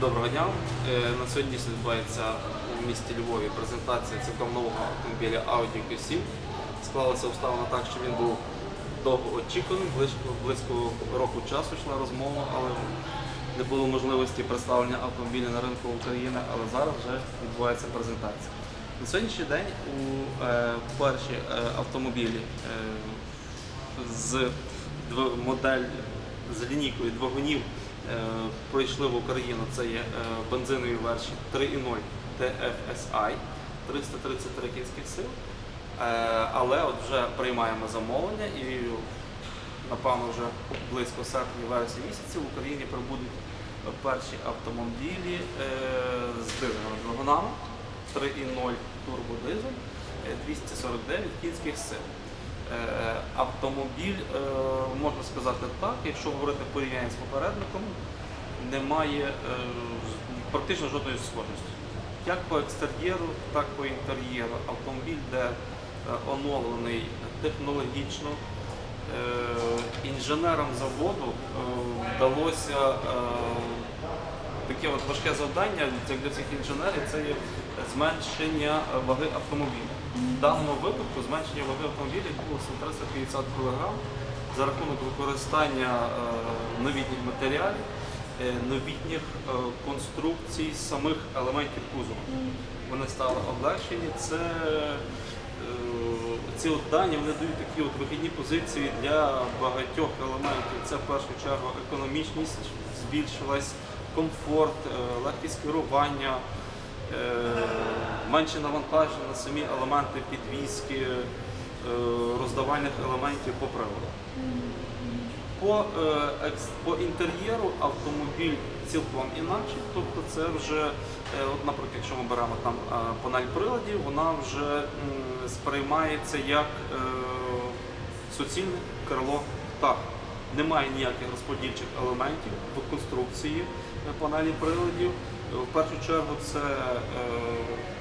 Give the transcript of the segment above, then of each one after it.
Доброго дня. Е, На сьогодні відбувається у місті Львові презентація цілком нового автомобіля Audi Q7. Склалася обставина так, що він був довго очікуваний, близько, близько року часу йшла розмова, але не було можливості представлення автомобіля на ринку України, але зараз вже відбувається презентація. На сьогоднішній день у е, перші е, автомобілі е, з модель з лінійкою двигунів прийшли в Україну. Це є е, бензинові версії 3.0 TFSI 333 кінських сил. Е, Але от вже приймаємо замовлення і напевно вже близько серпня вересня місяці в Україні прибудуть перші автомобілі е, з дизельними двигунами 3.0 турбодизель е, 249 кінських сил. Е, Автомобіль, е, можна сказати так, якщо говорити порівняння з попередником, немає е, практично жодної схожості. Як по екстер'єру, так по інтер'єру. Автомобіль, де оновлений технологічно. Інженерам заводу вдалося таке от важке завдання для цих інженерів це зменшення ваги автомобіля. В даному випадку зменшення ваги автомобіля відбулося на 350 кг за рахунок використання е, новітніх матеріалів, е, новітніх е, конструкцій самих елементів кузова. Вони стали облегшені. Це ці от дані вони дають такі от вихідні позиції для багатьох елементів. Це в першу чергу економічність збільшилась, комфорт, легкість керування, менше навантаження на самі елементи підвізки, е, роздавальних елементів по приводу. По, е, по інтер'єру автомобіль цілком інакший, тобто це вже, е, от, наприклад, якщо ми беремо там панель приладів, вона вже сприймається як суцільне крило птаха. Немає ніяких розподільчих елементів в конструкції е, панелі приладів. Е, В першу чергу це е,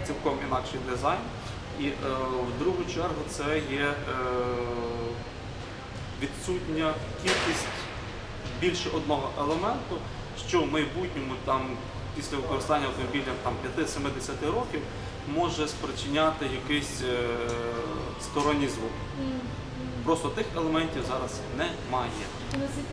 цілком інакший дизайн. І в другу чергу це є відсутня кількість більше одного елементу, що в майбутньому там після використання автомобіля там 5-70 років може спричиняти якийсь сторонній звук. Просто тих елементів зараз немає.